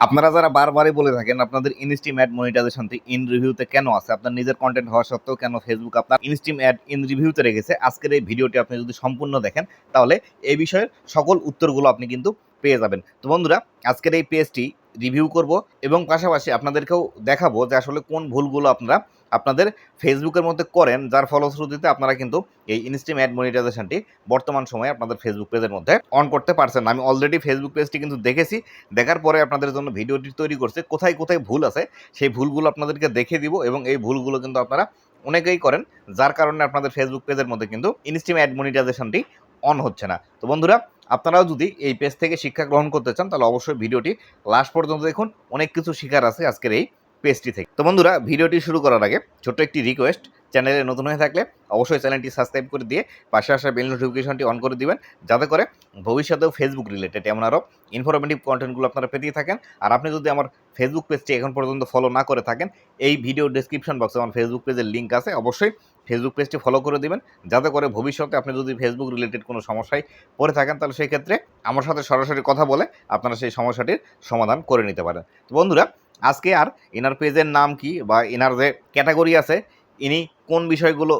আপনারা যারা বারবারই বলে থাকেন আপনাদের ইনস্টিম অ্যাড মনিটাইজেশনটি ইন রিভিউতে কেন আছে? আপনার নিজের কন্টেন্ট হওয়া সত্ত্বেও কেন ফেসবুক আপনার ইনস্টিম অ্যাড ইন রিভিউতে রেখেছে? আজকের এই ভিডিওটি আপনি যদি সম্পূর্ণ দেখেন, তাহলে এই বিষয়ের সকল উত্তরগুলো আপনি কিন্তু পেয়ে যাবেন। তো বন্ধুরা, আজকের এই পেজটি রিভিউ করব এবং পাশাপাশি আপনাদেরকেও দেখাবো যে আসলে কোন ভুলগুলো আপনারা আপনাদের ফেসবুকের মধ্যে করেন, যার ফলশ্রুতিতে আপনারা কিন্তু এই ইনস্টিম অ্যাড মনিটাইজেশনটি বর্তমান সময়ে আপনাদের ফেসবুক পেজের মধ্যে অন করতে পারছেন। আমি অলরেডি ফেসবুক পেজটি কিন্তু দেখেছি। দেখার পরে আপনাদের জন্য ভিডিওটি তৈরি করছে। কোথায় কোথায় ভুল আছে, সেই ভুলগুলো আপনাদেরকে দেখে দিব এবং এই ভুলগুলো কিন্তু আপনারা অনেকেই করেন, যার কারণে আপনাদের ফেসবুক পেজের মধ্যে কিন্তু ইনস্টিম অ্যাড মনিটাইজেশনটি অন হচ্ছে না। তো বন্ধুরা, আপনারাও যদি এই পেজ থেকে শিক্ষা গ্রহণ করতে চান, তাহলে অবশ্যই ভিডিওটি লাস্ট পর্যন্ত দেখুন। অনেক কিছু শিকার আছে আজকের এই পেজটি থেকে। তো বন্ধুরা, ভিডিওটি শুরু করার আগে ছোট্ট একটি রিকোয়েস্ট চ্যানেলে নতুন হয়ে থাকলে অবশ্যই চ্যানেলটি সাবস্ক্রাইব করে দিয়ে পাশে আসা বেল নোটিফিকেশনটি অন করে দিবেন, যাতে করে ভবিষ্যতেও ফেসবুক রিলেটেড এমন আরও ইনফরমেটিভ কন্টেন্টগুলো আপনারা পেতেই থাকেন। আর আপনি যদি আমার ফেসবুক পেজটি এখন পর্যন্ত ফলো না করে থাকেন, এই ভিডিও ডিসক্রিপশন বক্সে আমার ফেসবুক পেজের লিঙ্ক আছে, অবশ্যই ফেসবুক পেজটি ফলো করে দিবেন, যাতে করে ভবিষ্যতে আপনি যদি ফেসবুক রিলেটেড কোনো সমস্যায় পড়ে থাকেন, তাহলে সেই ক্ষেত্রে আমার সাথে সরাসরি কথা বলে আপনারা সেই সমস্যাটির সমাধান করে নিতে পারেন। তো বন্ধুরা আজকে আর এনার পেজের নাম কি বা এনার যে ক্যাটাগরি আছে, ইনি কোন বিষয়গুলো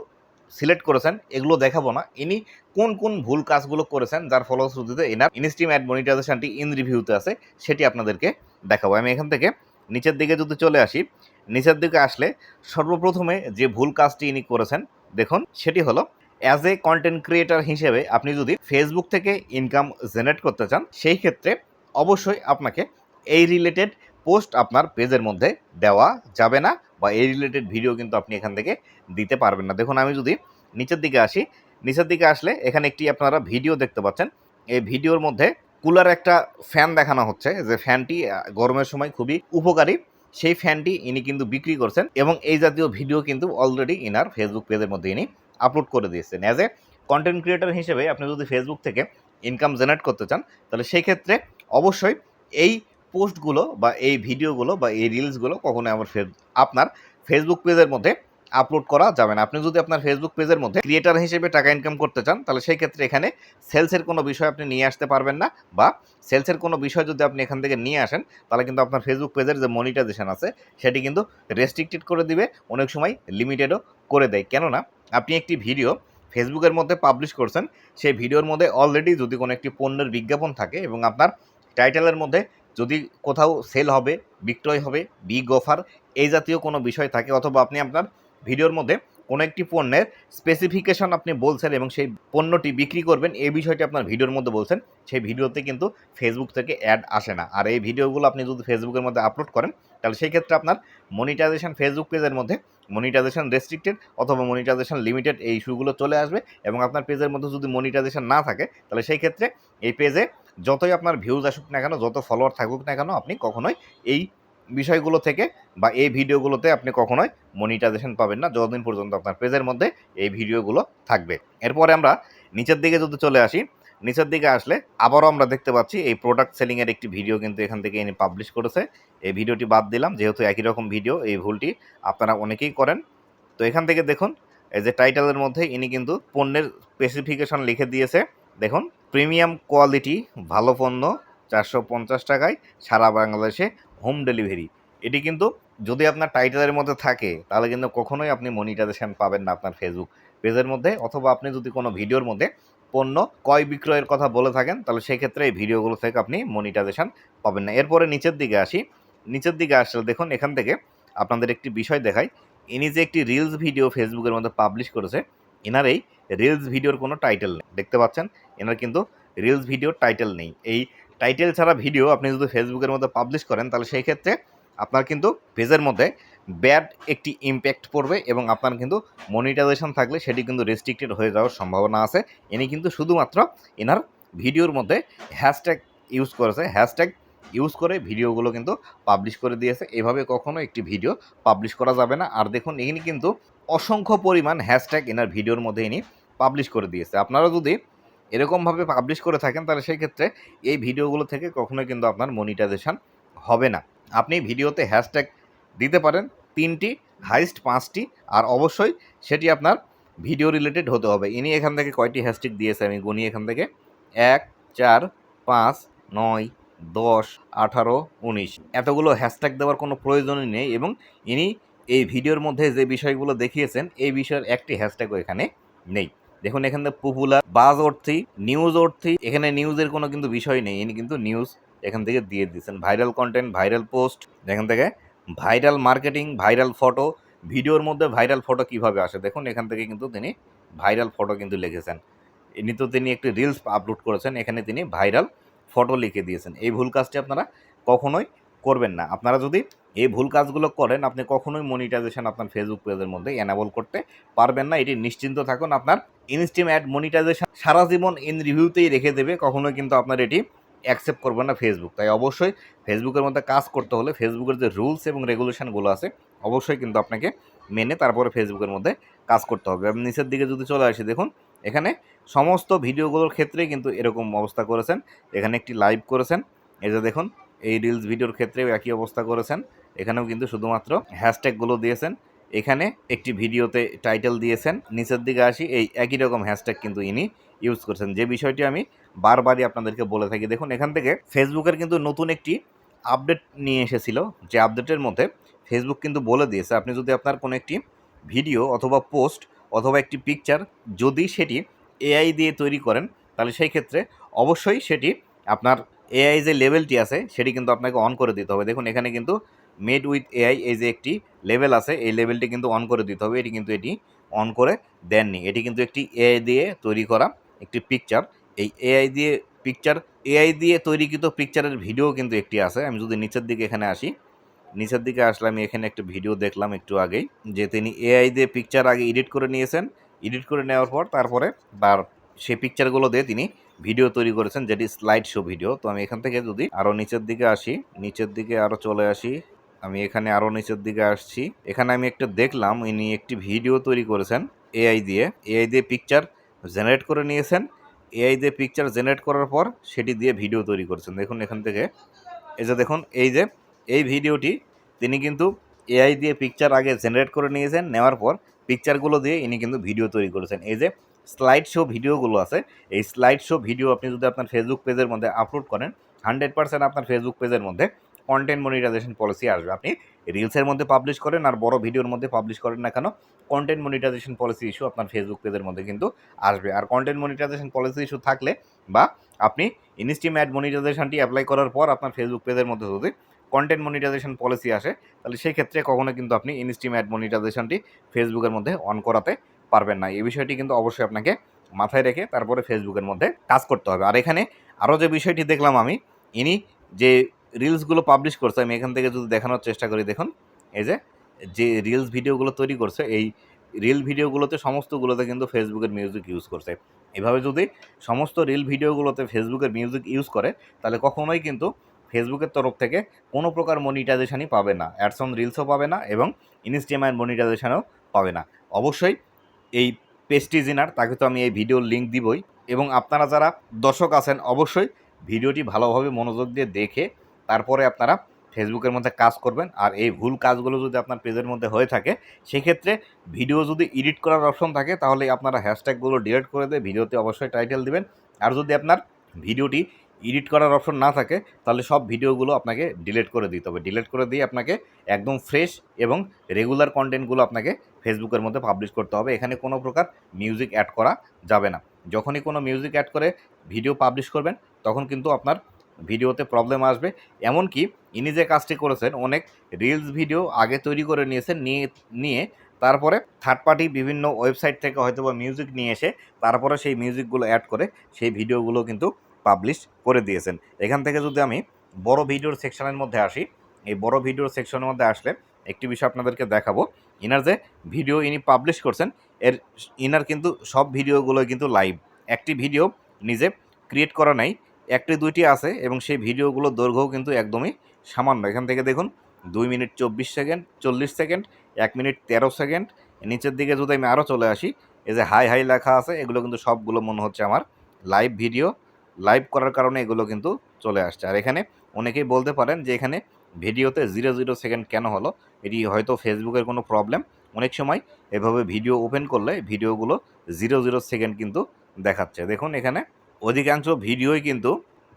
সিলেক্ট করেছেন এগুলো দেখাবো না। ইনি কোন কোন ভুল কাজগুলো করেছেন যার ফলশ্রুতিতে এনার ইনস্টিম অ্যাড মনিটাইজেশনটি ইন রিভিউতে আছে, সেটি আপনাদেরকে দেখাবো। আমি এখান থেকে নিচের দিকে যদি চলে আসি, নিচের দিকে আসলে সর্বপ্রথমে যে ভুল কাজটি ইনি করেছেন, দেখুন, সেটি হলো অ্যাজ এ কন্টেন্ট ক্রিয়েটার হিসেবে আপনি যদি ফেসবুক থেকে ইনকাম জেনারেট করতে চান, সেই ক্ষেত্রে অবশ্যই আপনাকে এই রিলেটেড পোস্ট আপনার পেজের মধ্যে দেওয়া যাবে না বা এই রিলেটেড ভিডিও কিন্তু আপনি এখান থেকে দিতে পারবেন না। দেখুন, আমি যদি নিচের দিকে আসি, নিচের দিকে আসলে এখানে একটি আপনারা ভিডিও দেখতে পাচ্ছেন। এই ভিডিওর মধ্যে কুলার একটা ফ্যান দেখানো হচ্ছে। যে ফ্যানটি গরমের সময় খুবই উপকারী। সেই ফ্যানটি ইনি কিন্তু বিক্রি করছেন এবং এই জাতীয় ভিডিও কিন্তু অলরেডি ইনার ফেসবুক পেজের মধ্যে ইনি আপলোড করে দিয়েছেন। অ্যাজ এ কন্টেন্ট ক্রিয়েটর হিসেবে আপনি যদি ফেসবুক থেকে ইনকাম জেনারেট করতে চান, তাহলে সেই ক্ষেত্রে অবশ্যই এই পোস্টগুলো বা এই ভিডিওগুলো বা এই রিলসগুলো কখনোই আমার আপনার ফেসবুক পেজের মধ্যে আপলোড করা যাবে না। আপনি যদি আপনার ফেসবুক পেজের মধ্যে ক্রিয়েটার হিসেবে টাকা ইনকাম করতে চান, তাহলে সেই ক্ষেত্রে এখানে সেলসের কোনো বিষয় আপনি নিয়ে আসতে পারবেন না বা সেলসের কোনো বিষয় যদি আপনি এখান থেকে নিয়ে আসেন, তাহলে কিন্তু আপনার ফেসবুক পেজের যে মনিটাইজেশন আছে, সেটি কিন্তু রেস্ট্রিক্টেড করে দিবে, অনেক সময় লিমিটেডও করে দেয়। কেননা, আপনি একটি ভিডিও ফেসবুকের মধ্যে পাবলিশ করছেন, সেই ভিডিওর মধ্যে অলরেডি যদি কোনো একটি পণ্যের বিজ্ঞাপন থাকে এবং আপনার টাইটেলের মধ্যে যদি কোথাও সেল হবে, বিক্রয় হবে বিগ অফার এই জাতীয় কোনো বিষয় থাকে অথবা আপনি আপনার ভিডিওর মধ্যে কোনো একটি পণ্যের স্পেসিফিকেশন আপনি বলছেন এবং সেই পণ্যটি বিক্রি করবেন, এই বিষয়টি আপনার ভিডিওর মধ্যে বলছেন, সেই ভিডিওতে কিন্তু ফেসবুক থেকে অ্যাড আসে না। আর এই ভিডিওগুলো আপনি যদি ফেসবুকের মধ্যে আপলোড করেন তাহলে সেই ক্ষেত্রে আপনার মনিটাইজেশন ফেসবুক পেজের মধ্যে মনিটাইজেশন রেস্ট্রিক্টেড অথবা মনিটাইজেশন লিমিটেড এই ইস্যুগুলো চলে আসবে এবং আপনার পেজের মধ্যে যদি মনিটাইজেশন না থাকে, তাহলে সেই ক্ষেত্রে এই পেজে যতই আপনার ভিউজ আসুক না কেন, যত ফলোয়ার থাকুক না কেন, আপনি কখনোই এই বিষয়গুলো থেকে বা এই ভিডিওগুলোতে আপনি কখনোই মনিটাইজেশন পাবেন না যতদিন পর্যন্ত আপনার পেজের মধ্যে এই ভিডিওগুলো থাকবে। এরপরে আমরা নিচের দিকে যদি চলে আসি নিচের দিকে আসলে আবারও আমরা দেখতে পাচ্ছি এই প্রোডাক্ট সেলিংয়ের একটি ভিডিও কিন্তু এখান থেকে ইনি পাবলিশ করেছে। এই ভিডিওটি বাদ দিলাম, যেহেতু একই রকম ভিডিও এই ভুলটি আপনারা অনেকেই করেন। তো এখান থেকে দেখুন, এই যে টাইটেলের মধ্যে ইনি কিন্তু পণ্যের স্পেসিফিকেশন লিখে দিয়েছে। দেখুন প্রিমিয়াম কোয়ালিটি ভালো পণ্য, চারশো পঞ্চাশ টাকায় সারা বাংলাদেশে হোম ডেলিভারি এটি কিন্তু যদি আপনার টাইটেলের মধ্যে থাকে, তাহলে কিন্তু কখনোই আপনি মনিটাইজেশন পাবেন না আপনার ফেসবুক পেজের মধ্যে, অথবা আপনি যদি কোনো ভিডিওর মধ্যে পণ্য ক্রয় বিক্রয়ের কথা বলে থাকেন, তাহলে সেক্ষেত্রে এই ভিডিওগুলো থেকে আপনি মনিটাইজেশন পাবেন না। এরপরে নিচের দিকে আসি। নিচের দিকে আসলে দেখুন, এখান থেকে আপনাদের একটি বিষয় দেখাই। ইনি যে একটি রিলস ভিডিও ফেসবুকের মধ্যে পাবলিশ করেছে, এনার এই রিলস ভিডিওর কোনো টাইটেল নেই। দেখতে পাচ্ছেন, এনার কিন্তু রিলস ভিডিওর টাইটেল নেই। এই টাইটেল ছাড়া ভিডিও আপনি যদি ফেসবুকের মধ্যে পাবলিশ করেন, তাহলে সেই ক্ষেত্রে আপনার কিন্তু পেজের মধ্যে ব্যাড একটি ইম্প্যাক্ট পড়বে এবং আপনার কিন্তু মনিটাইজেশন থাকলে সেটি কিন্তু রেস্ট্রিক্টেড হয়ে যাওয়ার সম্ভাবনা আছে। ইনি কিন্তু শুধুমাত্র এনার ভিডিওর মধ্যে হ্যাশট্যাগ ইউজ করেছে। হ্যাশট্যাগ ইউজ করে ভিডিওগুলো কিন্তু পাবলিশ করে দিয়েছে। এভাবে কখনো একটি ভিডিও পাবলিশ করা যাবে না। আর দেখুন, ইনি কিন্তু অসংখ্য পরিমাণ হ্যাশট্যাগ এনার ভিডিওর মধ্যে ইনি পাবলিশ করে দিয়েছে। আপনারা যদি এরকমভাবে পাবলিশ করে থাকেন, তাহলে সেই ক্ষেত্রে এই ভিডিওগুলো থেকে কখনোই কিন্তু আপনার মনিটাইজেশন হবে না। আপনি ভিডিওতে হ্যাশট্যাগ দিতে পারেন, তিনটি, হাইস্ট পাঁচটি, আর অবশ্যই সেটি আপনার ভিডিও রিলেটেড হতে হবে। ইনি এখান থেকে কয়টি হ্যাশট্যাগ দিয়েছে আমি গুনি এখান থেকে। এক, চার, পাঁচ, নয়, দশ, আঠারো, উনিশ। এতগুলো হ্যাশট্যাগ দেওয়ার কোনো প্রয়োজনই নেই এবং ইনি এই ভিডিওর মধ্যে যে বিষয়গুলো দেখিয়েছেন, এই বিষয়ের একটি হ্যাশট্যাগও এখানে নেই। দেখুন এখানে পপুলার বাজ অর্থী নিউজ অর্থী এখানে নিউজের কোনো কিন্তু বিষয় নেই। ইনি কিন্তু নিউজ এখান থেকে দিয়ে দিচ্ছেন ভাইরাল কন্টেন্ট ভাইরাল পোস্ট এখান থেকে ভাইরাল মার্কেটিং ভাইরাল ফটো ভিডিওর মধ্যে ভাইরাল ফটো কীভাবে আসে? দেখুন, এখান থেকে কিন্তু তিনি ভাইরাল ফটো কিন্তু লিখেছেন। তো তিনি একটি রিলস আপলোড করেছেন, এখানে তিনি ভাইরাল ফটো লিখে দিয়েছেন। এই ভুল কাজটি আপনারা কখনোই করবেন না। আপনারা যদি এই ভুল কাজগুলো করেন, আপনি কখনোই মনিটাইজেশন আপনার ফেসবুক পেজের মধ্যে এনাবল করতে পারবেন না। এটি নিশ্চিন্ত থাকুন, আপনার ইনস্টিম অ্যাড মনিটাইজেশন সারা জীবন ইন রিভিউতেই রেখে দেবে। কখনোই কিন্তু আপনার এটি অ্যাকসেপ্ট করবে না ফেসবুক তাই অবশ্যই ফেসবুকের মধ্যে কাজ করতে হলে ফেসবুকের যে রুলস এবং রেগুলেশনগুলো আছে, অবশ্যই কিন্তু আপনাকে মেনে তারপরে ফেসবুকের মধ্যে কাজ করতে হবে। আমি নিচের দিকে যদি চলে আসি, দেখুন, এখানে সমস্ত ভিডিওগুলোর ক্ষেত্রে কিন্তু এরকম অবস্থা করেছেন। এখানে একটি লাইভ করেছেন। এই যে দেখুন, এই রিলস ভিডিওর ক্ষেত্রেও একই অবস্থা করেছেন। এখানেও কিন্তু শুধুমাত্র হ্যাশট্যাগুলো দিয়েছেন। এখানে একটি ভিডিওতে টাইটেল দিয়েছেন। নিচের দিকে আসি, এই একই রকম হ্যাশট্যাগ কিন্তু ইনি ইউজ করছেন। যে বিষয়টি আমি বারবারই আপনাদেরকে বলে থাকি। দেখুন, এখান থেকে ফেসবুকের কিন্তু নতুন একটি আপডেট নিয়ে এসেছিল। যে আপডেটের মধ্যে ফেসবুক কিন্তু বলে দিয়েছে, আপনি যদি আপনার কোনো একটি ভিডিও অথবা পোস্ট অথবা একটি পিকচার যদি সেটি এআই দিয়ে তৈরি করেন, তাহলে সেই ক্ষেত্রে অবশ্যই সেটি আপনার এআই যে লেভেলটি আছে, সেটি কিন্তু আপনাকে অন করে দিতে হবে। দেখুন, এখানে কিন্তু মেড উইথ এআই এই যে একটি লেভেল আছে, এই লেভেলটি কিন্তু অন করে দিতে হবে। এটি কিন্তু এটি অন করে দেননি। এটি কিন্তু একটি এআই দিয়ে তৈরি করা একটি পিকচার এই এআই দিয়ে পিকচার এআই দিয়ে তৈরিকৃত পিকচারের ভিডিও কিন্তু একটি আছে। আমি যদি নিচের দিকে এখানে আসি, নিচের দিকে আসলে আমি এখানে একটা ভিডিও দেখলাম একটু আগেই, যে তিনি এআই দিয়ে পিকচার আগে এডিট করে নিয়েছেন। এডিট করে নেওয়ার পর তারপরে তার সেই পিকচারগুলো দিয়ে তিনি ভিডিও তৈরি করেছেন, যেটি স্লাইড শো ভিডিও তো আমি এখান থেকে যদি আরও নিচের দিকে আসি, নিচের দিকে আরও চলে আসি, আমি এখানে আরও নিচের দিকে আসছি। এখানে আমি একটা দেখলাম, ইনি একটি ভিডিও তৈরি করেছেন এআই দিয়ে। এআই দিয়ে পিকচার জেনারেট করে নিয়েছেন। এআই দিয়ে পিকচার জেনারেট করার পর সেটি দিয়ে ভিডিও তৈরি করছেন। দেখুন এখান থেকে। এই যে দেখুন, এই যে, এই ভিডিওটি তিনি কিন্তু এআই দিয়ে পিকচার আগে জেনারেট করে নিয়েছেন, নেওয়ার পর পিকচারগুলো দিয়ে ইনি কিন্তু ভিডিও তৈরি করেছেন। এই যে স্লাইড শো ভিডিওগুলো আছে, এই স্লাইড শো ভিডিও আপনি যদি আপনার ফেসবুক পেজের মধ্যে আপলোড করেন হান্ড্রেড পার্সেন্ট আপনার ফেসবুক পেজের মধ্যে কন্টেন্ট মনিটাইজেশন পলিসি আসবে। আপনি রিলসের মধ্যে পাবলিশ করেন আর বড় ভিডিওর মধ্যে পাবলিশ করেন না কেন কন্টেন্ট মনিটাইজেশন পলিসি ইস্যু আপনার ফেসবুক পেজের মধ্যে কিন্তু আসবে। আর কন্টেন্ট মনিটাইজেশন পলিসি ইস্যু থাকলে বা আপনি ইনস্টিম অ্যাড মনিটাইজেশনটি অ্যাপ্লাই করার পর আপনার ফেসবুক পেজের মধ্যে যদি কন্টেন্ট মনিটাইজেশন পলিসি আসে, তাহলে সেই ক্ষেত্রে কখনো কিন্তু আপনি ইনস্টিম অ্যাড মনিটাইজেশনটি ফেসবুকের মধ্যে অন করাতে পারবেন না। এই বিষয়টি কিন্তু অবশ্যই আপনাকে মাথায় রেখে তারপরে ফেসবুকের মধ্যে কাজ করতে হবে। আর এখানে আরও যে বিষয়টি দেখলাম আমি, ইনি যে রিলসগুলো পাবলিশ করছে, আমি এখান থেকে যদি দেখানোর চেষ্টা করি, দেখুন, এই যে যে রিলস ভিডিওগুলো তৈরি করছে, এই রিল ভিডিওগুলোতে সমস্তগুলোতে কিন্তু ফেসবুকের মিউজিক ইউজ করছে। এভাবে যদি সমস্ত রিল ভিডিওগুলোতে ফেসবুকের মিউজিক ইউজ করে, তাহলে কখনোই কিন্তু ফেসবুকের তরফ থেকে কোনো প্রকার মনিটাইজেশনই পাবে না। অ্যাডসন রিলসও পাবে না এবং ইনস্টিমাইন মনিটাইজেশনও পাবে না। অবশ্যই এই পেস্টি জিনার তাকে তো আমি এই ভিডিওর লিঙ্ক দিবই এবং আপনারা যারা দর্শক আছেন, অবশ্যই ভিডিওটি ভালোভাবে মনোযোগ দিয়ে দেখে তারপরে আপনারা ফেসবুকের মধ্যে কাজ করবেন। আর এই ভুল কাজগুলো যদি আপনার পেজের মধ্যে হয়ে থাকে, সেক্ষেত্রে ভিডিও যদি এডিট করার অপশন থাকে, তাহলে আপনারা হ্যাশট্যাগুলো ডিলিট করে দিয়ে ভিডিওতে অবশ্যই টাইটেল দিবেন। আর যদি আপনার ভিডিওটি এডিট করার অপশন না থাকে, তাহলে সব ভিডিওগুলো আপনাকে ডিলিট করে দিতে হবে। ডিলিট করে দিয়ে আপনাকে একদম ফ্রেশ এবং রেগুলার কন্টেন্টগুলো আপনাকে ফেসবুকের মধ্যে পাবলিশ করতে হবে। এখানে কোনো প্রকার মিউজিক অ্যাড করা যাবে না। যখনই কোনো মিউজিক অ্যাড করে ভিডিও পাবলিশ করবেন, তখন কিন্তু আপনার ভিডিওতে প্রবলেম আসবে। এমনকি ইনি যে কাজটি করেছেন, অনেক রিলস ভিডিও আগে তৈরি করে নিয়েছেন, নিয়ে নিয়ে তারপরে থার্ড পার্টি বিভিন্ন ওয়েবসাইট থেকে হয়তো বা মিউজিক নিয়ে এসে তারপরে সেই মিউজিকগুলো অ্যাড করে সেই ভিডিওগুলো কিন্তু পাবলিশ করে দিয়েছেন। এখান থেকে যদি আমি বড় ভিডিওর সেকশনের মধ্যে আসি, এই বড় ভিডিওর সেকশনের মধ্যে আসলে একটি বিষয় আপনাদেরকে দেখাবো। ইনার যে ভিডিও ইনি পাবলিশ করছেন, এর ইনার কিন্তু সব ভিডিওগুলো কিন্তু লাইভ একটি ভিডিও নিজে ক্রিয়েট করা নাই একটি, দুইটি আছে এবং সেই ভিডিওগুলোর দৈর্ঘ্যও কিন্তু একদমই সামান্য। এখান থেকে দেখুন, দুই মিনিট চব্বিশ সেকেন্ড, চল্লিশ সেকেন্ড, এক মিনিট তেরো সেকেন্ড। নিচের দিকে যদি আমি আরও চলে আসি, এই যে হাই হাই লেখা আছে, এগুলো কিন্তু সবগুলো মনে হচ্ছে আমার লাইভ ভিডিও। লাইভ করার কারণে এগুলো কিন্তু চলে আসছে। আর এখানে অনেকেই বলতে পারেন যে এখানে ভিডিওতে জিরো জিরো সেকেন্ড কেন হলো? এটি হয়তো ফেসবুকের কোনো প্রবলেম। অনেক সময় এভাবে ভিডিও ওপেন করলে ভিডিওগুলো জিরো জিরো সেকেন্ড কিন্তু দেখাচ্ছে। দেখুন এখানে অধিকাংশ ভিডিওই কিন্তু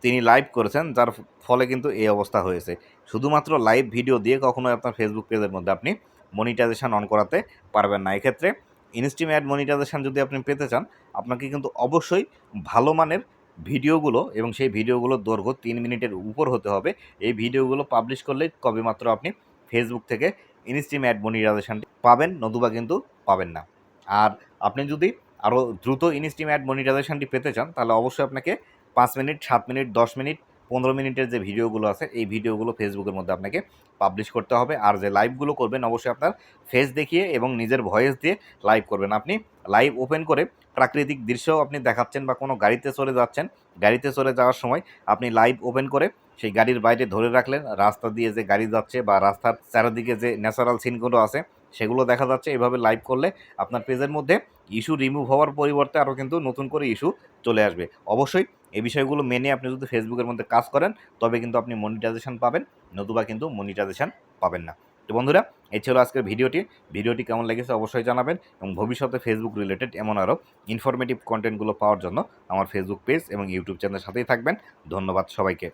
তিনি লাইভ করেছেন, যার ফলে কিন্তু এই অবস্থা হয়েছে। শুধুমাত্র লাইভ ভিডিও দিয়ে কখনোই আপনার ফেসবুক পেজের মধ্যে আপনি মনিটাইজেশন অন করাতে পারবেন না। এক্ষেত্রে ইনস্টিম অ্যাড মনিটাইজেশান যদি আপনি পেতে চান, আপনাকে কিন্তু অবশ্যই ভালো মানের ভিডিওগুলো এবং সেই ভিডিওগুলোর দৈর্ঘ্য তিন মিনিটের উপর হতে হবে। এই ভিডিওগুলো পাবলিশ করলে কবে মাত্র আপনি ফেসবুক থেকে ইনস্টিম অ্যাড মনিটাইজেশনটি পাবেন, নতুবা কিন্তু পাবেন না। আর আপনি যদি আরও দ্রুত ইনস্টিম অ্যাড মনিটাইজেশনটি পেতে চান, তাহলে অবশ্যই আপনাকে পাঁচ মিনিট, সাত মিনিট, দশ মিনিট, পনেরো মিনিটের যে ভিডিওগুলো আছে, এই ভিডিওগুলো ফেসবুকের মধ্যে আপনাকে পাবলিশ করতে হবে। আর যে লাইভগুলো করবেন, অবশ্যই আপনার ফেস দেখিয়ে এবং নিজের ভয়েস দিয়ে লাইভ করবেন। আপনি লাইভ ওপেন করে প্রাকৃতিক দৃশ্যও আপনি দেখাচ্ছেন বা কোনো গাড়িতে চলে যাচ্ছেন, গাড়িতে চলে যাওয়ার সময় আপনি লাইভ ওপেন করে সেই গাড়ির বাইরে ধরে রাখলেন, রাস্তা দিয়ে যে গাড়ি যাচ্ছে বা রাস্তার চারিদিকে যে ন্যাচারাল সিনগুলো আছে, সেগুলো দেখা যাচ্ছে। এভাবে লাইভ করলে আপনার পেজের মধ্যে ইস্যু রিমুভ হওয়ার পরিবর্তে আরও কিন্তু নতুন করে ইস্যু চলে আসবে। অবশ্যই এই বিষয়গুলো মেনে আপনি যদি ফেসবুকের মধ্যে কাজ করেন, তবে কিন্তু আপনি মনিটাইজেশন পাবেন, নতুবা কিন্তু মনিটাইজেশন পাবেন না। তো বন্ধুরা, এই ছিল আজকের ভিডিওটি। ভিডিওটি কেমন লেগেছে অবশ্যই জানাবেন এবং ভবিষ্যতে ফেসবুক রিলেটেড এমন আরও ইনফরমেটিভ কন্টেন্টগুলো পাওয়ার জন্য আমার ফেসবুক পেজ এবং ইউটিউব চ্যানেলের সাথেই থাকবেন। ধন্যবাদ সবাইকে।